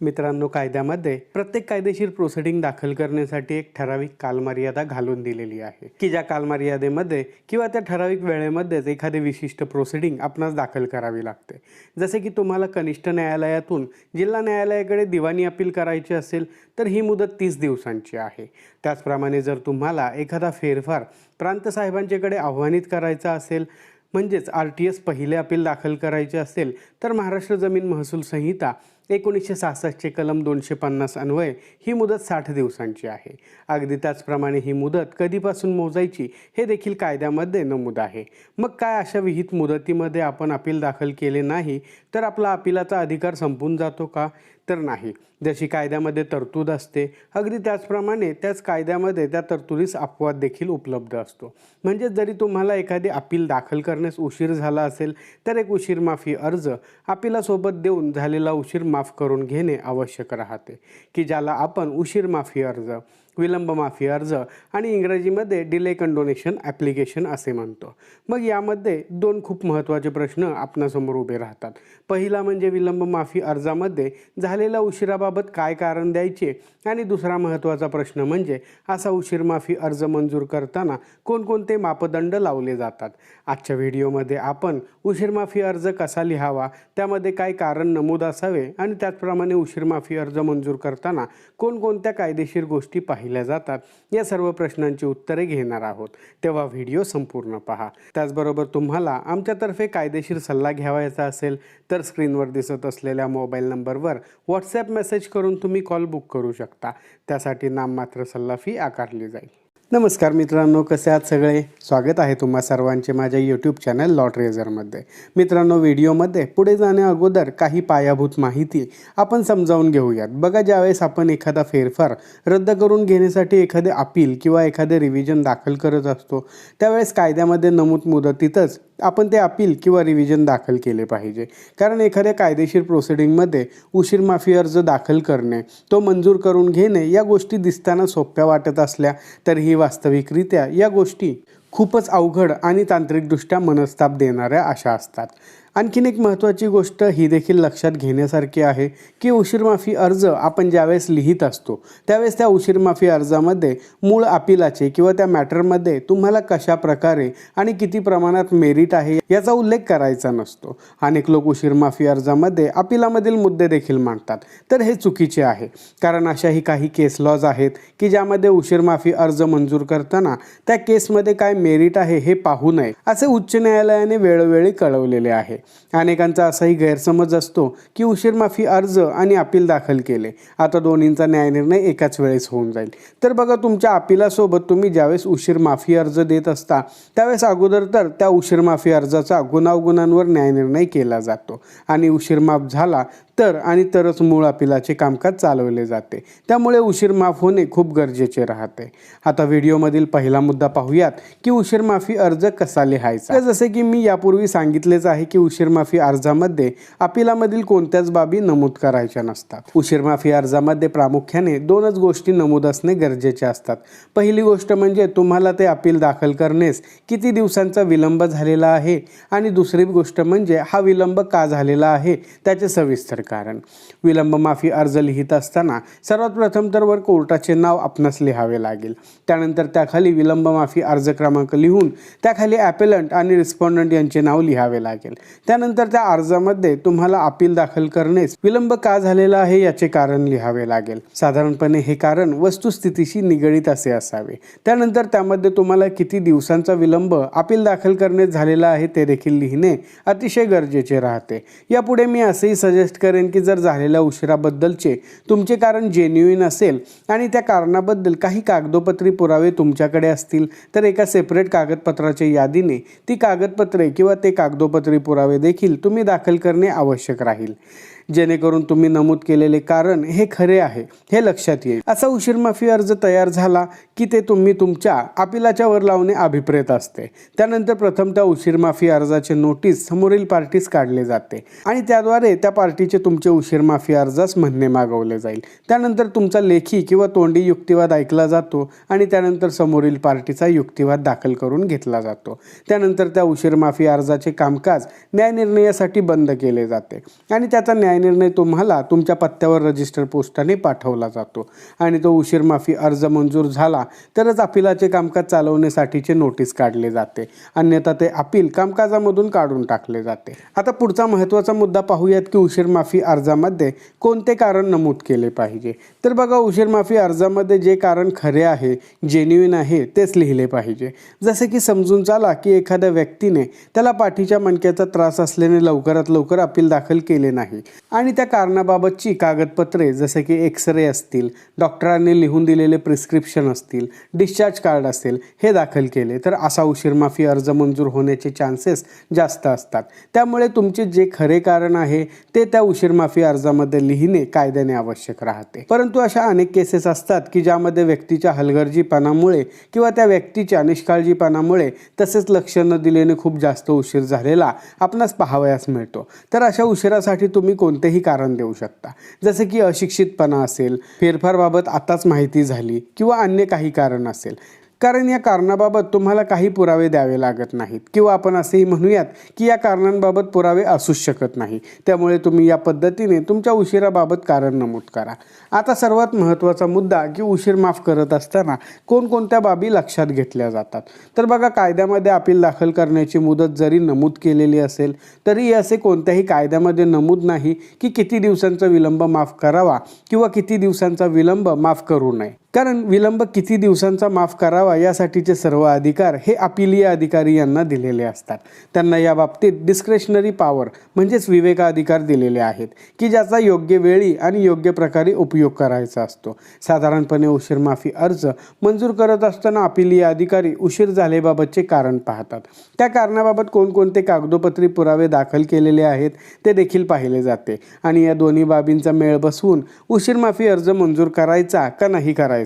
मित्रांनो कायद्यामध्ये प्रत्येक कायदेशीर प्रोसिडिंग दाखल करण्यासाठी एक ठराविक कालमर्यादा घालून दिलेली आहे. की ज्या कालमर्यादेमध्ये किंवा त्या ठराविक वेळेमध्येच एखादी विशिष्ट प्रोसिडिंग आपणास दाखल करावी लागते. जसे की तुम्हाला कनिष्ठ न्यायालयातून जिल्हा न्यायालयाकडे दिवाणी अपील करायची असेल तर ही मुदत तीस दिवसांची आहे. त्याचप्रमाणे जर तुम्हाला एखादा फेरफार प्रांत साहेबांच्याकडे आव्हानित करायचा असेल म्हणजेच आर टी एस पहिले अपील दाखल करायचे असेल तर महाराष्ट्र जमीन महसूल संहिता एकोणीसशे सहासष्टचे कलम दोनशे पन्नास अन्वय ही मुदत साठ दिवसांची आहे. अगदी त्याचप्रमाणे ही मुदत कधीपासून मोजायची हे देखील कायद्यामध्ये नमूद आहे. मग काय अशा विहित मुदतीमध्ये आपण अपील दाखल केले नाही तर आपला अपिलाचा अधिकार संपून जातो का? तर नाही. जशी कायद्यामध्ये तरतूद असते अगदी त्याचप्रमाणे त्याच कायद्यामध्ये त्या तरतुदीस अपवाद देखील उपलब्ध असतो. म्हणजे जरी तुम्हाला एखादी अपील दाखल करण्यास उशीर झाला असेल तर एक उशीर माफी अर्ज अपिलासोबत देऊन झालेला उशीर माफ करून घेणे आवश्यक राहते की ज्याला आपण उशीर माफी अर्ज विलंब माफी अर्ज आणि इंग्रजीमध्ये डिले कंडोनेशन ॲप्लिकेशन असे म्हणतो मग यामध्ये दोन खूप महत्त्वाचे प्रश्न आपणासमोर उभे राहतात. पहिला म्हणजे विलंब माफी अर्जामध्ये झालेल्या उशिराबाबत काय कारण द्यायचे? आणि दुसरा महत्त्वाचा प्रश्न म्हणजे असा उशीर माफी अर्ज मंजूर करताना कोणकोणते मापदंड लावले जातात? आजच्या व्हिडिओमध्ये आपण उशीर माफी अर्ज कसा लिहावा? त्यामध्ये काय कारण नमूद असावे? आणि त्याचप्रमाणे उशीर माफी अर्ज मंजूर करताना कोणकोणत्या कायदेशीर गोष्टी पाहिजे पाहिल्या जातात. या सर्व प्रश्नांची उत्तरे घेणार आहोत. तेव्हा व्हिडिओ संपूर्ण पहा. त्याचबरोबर तुम्हाला आमच्यातर्फे कायदेशीर सल्ला घ्यावायचा असेल तर स्क्रीनवर दिसत असलेल्या मोबाईल नंबरवर व्हॉट्सॲप मेसेज करून तुम्ही कॉल बुक करू शकता. त्यासाठी नाममात्र सल्ला फी आकारली जाईल. नमस्कार मित्रांनो कसे आहात सगळे? स्वागत आहे तुम्हा सर्वांचे माझ्या यूट्यूब चॅनल लॉट रेझरमध्ये मित्रांनो व्हिडिओमध्ये पुढे जाण्या अगोदर काही पायाभूत माहिती आपण समजावून घेऊयात. बघा ज्यावेळेस आपण एखादा फेरफार रद्द करून घेण्यासाठी एखादे अपील किंवा एखादे रिव्हिजन दाखल करत असतो त्यावेळेस कायद्यामध्ये नमूद मुदतीतच आपण ते अपील किंवा रिव्हिजन दाखल केले पाहिजे. कारण एखाद्या कायदेशीर प्रोसिडिंगमध्ये उशीर माफी अर्ज दाखल करणे तो मंजूर करून घेणे या गोष्टी दिसताना सोप्या वाटत असल्या तरीही वास्तविकरित्या या गोष्टी खूपच अवघड आणि तांत्रिकदृष्ट्या मनस्ताप देणाऱ्या अशा असतात. आणखीन एक महत्त्वाची गोष्ट ही देखील लक्षात घेण्यासारखी आहे की उशीरमाफी अर्ज आपण ज्यावेळेस लिहित असतो त्यावेळेस त्या उशीरमाफी अर्जामध्ये मूळ अपिलाचे किंवा त्या मॅटरमध्ये तुम्हाला कशा प्रकारे आणि किती प्रमाणात मेरिट आहे याचा उल्लेख करायचा नसतो. अनेक लोक उशीरमाफी अर्जामध्ये अपिलामधील मुद्दे देखील मांडतात. तर हे चुकीचे आहे. कारण अशाही काही केस लॉज आहेत की ज्यामध्ये उशीरमाफी अर्ज मंजूर करताना त्या केसमध्ये काय मेरिट आहे हे पाहू नये असे उच्च न्यायालयाने वेळोवेळी कळवलेले आहे. अनेकांचा असाही गैरसमज असतो की उशीर माफी अर्ज आणि अपील दाखल केले. आता दोन्हींचा न्यायनिर्णय एकाच वेळेस होऊन जाईल. तर बघा तुमच्या अपिलासोबत तुम्ही ज्यावेळेस उशीर माफी अर्ज देत असता त्यावेळेस अगोदर तर त्या उशीर माफी अर्जाचा गुणावगुणांवर न्यायनिर्णय केला जातो. आणि उशीर माफ झाला तर आणि तरच मूळ अपिलाचे कामकाज चालवले जाते. त्यामुळे उशीर माफ होणे खूप गरजेचे राहते. आता व्हिडिओमधील पहिला मुद्दा पाहूयात की उशीर माफी अर्ज कसा लिहायचा? जसे की मी यापूर्वी सांगितलेच आहे की उशीरमाफी अर्जामध्ये अपिलामधील कोणत्याच बाबी नमूद करायच्या नसतात. उशीरमाफी अर्जामध्ये प्रामुख्याने दोनच गोष्टी नमूद असणे गरजेचे असतात. पहिली गोष्ट म्हणजे तुम्हाला ते अपील दाखल करण्यास किती दिवसांचा विलंब झालेला आहे आणि दुसरी गोष्ट म्हणजे हा विलंब का झालेला आहे त्याचे सविस्तर कारण. विलंब माफी अर्ज लिहित असताना सर्वात प्रथम तर वर कोर्टाचे नाव आपणास लिहावे लागेल. त्यानंतर त्याखाली विलंब माफी अर्ज क्रमांक लिहून त्याखाली ॲपेलंट आणि रिस्पॉन्डंट यांचे नाव लिहावे लागेल. त्यानंतर त्या अर्जामध्ये तुम्हाला अपील दाखल करण्यास विलंब का झालेला आहे याचे कारण लिहावे लागेल. साधारणपणे हे कारण वस्तुस्थितीशी निगडीत असे असावे. त्यानंतर त्यामध्ये तुम्हाला किती दिवसांचा विलंब अपील दाखल करण्यास झालेला आहे ते देखील लिहिणे अतिशय गरजेचे राहते. यापुढे मी असेही सजेस्ट करेन की जर झालेल्या उशिराबद्दलचे तुमचे कारण जेन्युइन असेल आणि त्या कारणाबद्दल काही कागदोपत्री पुरावे तुमच्याकडे असतील तर एका सेपरेट कागदपत्राच्या यादीने ती कागदपत्रे किंवा ते कागदोपत्री पुरावे देखील तुम्ही दाखल करणे आवश्यक राहील. जेणेकरून तुम्ही नमूद केलेले कारण हे खरे आहे हे लक्षात येईल. असा उशीरमाफी अर्ज तयार झाला की ते तुम्ही तुमच्या अपिलाच्या वर लावणे अभिप्रेत असते. त्यानंतर प्रथम त्या उशीरमाफी अर्जाचे नोटीस समोरील पार्टीस काढले जाते आणि त्याद्वारे त्या पार्टीचे तुमचे उशीरमाफी अर्जास म्हणणे मागवले जाईल. त्यानंतर तुमचा लेखी किंवा तोंडी युक्तिवाद ऐकला जातो आणि त्यानंतर समोरील पार्टीचा युक्तिवाद दाखल करून घेतला जातो. त्यानंतर त्या उशीरमाफी अर्जाचे कामकाज न्यायनिर्णयासाठी बंद केले जाते आणि त्याचा न्याय न्यायनिर्णय तुम्हाला? तुमच्या पत्त्यावर रजिस्टर पोस्टाने पाठवला जातो. आणि तो उशीर माफी अर्ज मंजूर झाला तरच अपिलाचे कामकाज चालवण्यासाठीचे नोटीस काढले जाते. अन्यथा ते अपील कामकाजामधून काढून टाकले जाते. आता पुढचा महत्त्वाचा मुद्दा पाहूयात की उशीर माफी अर्जामध्ये कोणते कारण नमूद केले पाहिजे. तर बघा उशीर माफी अर्जामध्ये जे कारण खरे आहे जेन्युइन आहे तेच लिहिले पाहिजे. जसे की समजून चाला की एखाद्या व्यक्तीने त्याला पाठीच्या मणक्याचा त्रास असल्याने लवकरात लवकर अपील दाखल केले नाही. आणि त्या कारणाबाबतची कागदपत्रे जसे की एक्सरे असतील डॉक्टरांनी लिहून दिलेले प्रिस्क्रिप्शन असतील डिस्चार्ज कार्ड असेल हे दाखल केले. तर असा उशीर माफी अर्ज मंजूर होण्याचे चान्सेस जास्त असतात. त्यामुळे तुमचे जे खरे कारण आहे ते त्या उशीर माफी अर्जामध्ये लिहिणे कायद्याने आवश्यक राहते. परंतु अशा अनेक केसेस असतात की ज्यामध्ये व्यक्तीच्या हलगर्जीपणामुळे किंवा त्या व्यक्तीच्या निष्काळजीपणामुळे तसेच लक्ष न दिल्याने खूप जास्त उशीर झालेला आपणास पाहावयास मिळतो. तर अशा उशिरासाठी तुम्ही कोण कोणतेही कारण देऊ शकता. जसे की अशिक्षितपणा असेल फेरफारबाबत आताच माहिती झाली किंवा अन्य काही कारण असेल कारण या कारणाबाबत तुम्हाला काही पुरावे द्यावे लागत नाहीत. किंवा आपण असेही म्हणूयात की या कारणांबाबत पुरावे असूच शकत नाही. त्यामुळे तुम्ही या पद्धतीने तुमच्या उशिराबाबत कारण नमूद करा. आता सर्वात महत्त्वाचा मुद्दा की उशीर माफ करत असताना कोणकोणत्या बाबी लक्षात घेतल्या जातात? तर बघा कायद्यामध्ये अपील दाखल करण्याची मुदत जरी नमूद केलेली असेल तरी असे कोणत्याही कायद्यामध्ये नमूद नाही की किती दिवसांचा विलंब माफ करावा किंवा किती दिवसांचा विलंब माफ करू नये. कारण विलंब किती दिवसांचा माफ करावा यासाठीचे सर्व अधिकार हे अपिलीय अधिकारी यांना दिलेले असतात. त्यांना या बाबतीत डिस्क्रेशनरी पॉवर म्हणजेच विवेकाधिकार दिलेले आहेत की ज्याचा योग्य वेळी आणि योग्य प्रकारे उपयोग करायचा असतो. साधारणपणे उशीर माफी अर्ज मंजूर करत असताना अपिलीय अधिकारी उशीर झालेबाबतचे कारण पाहतात. त्या कारणाबाबत कोणकोणते कागदोपत्री पुरावे दाखल केलेले आहेत ते देखील पाहिले जाते. आणि या दोन्ही बाबींचा मेळ बसवून उशीर माफी अर्ज मंजूर करायचा का नाही करायचा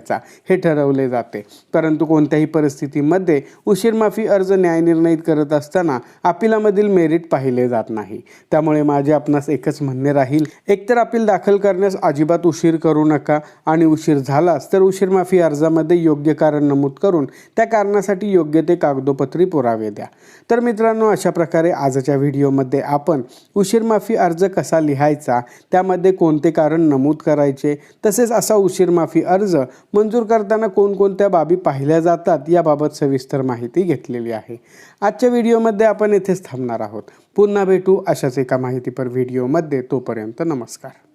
हे ठरवले जाते. परंतु कोणत्याही परिस्थितीमध्ये उशीरमाफी अर्ज न्यायनिर्णयित करत असताना अपिलामधील मेरिट पाहिले जात नाही. त्यामुळे माझे आपणास एकच म्हणणे राहील एकतर अपील दाखल करण्यास अजिबात उशीर करू नका आणि उशीर झालाच तर उशीरमाफी अर्जामध्ये योग्य कारण नमूद करून त्या कारणासाठी योग्य ते कागदोपत्री पुरावे द्या. तर मित्रांनो अशा प्रकारे आजच्या व्हिडिओमध्ये आपण उशीरमाफी अर्ज कसा लिहायचा त्यामध्ये कोणते कारण नमूद करायचे तसेच असा उशीरमाफी अर्ज मंजूर करताना कोणकोणत्या बाबी पाहिल्या जातात याबाबत सविस्तर माहिती घेतलेली आहे. आजच्या व्हिडिओमध्ये आपण येथेच थांबणार आहोत. पुन्हा भेटू अशाच एका माहितीपर व्हिडिओमध्ये. तोपर्यंत नमस्कार.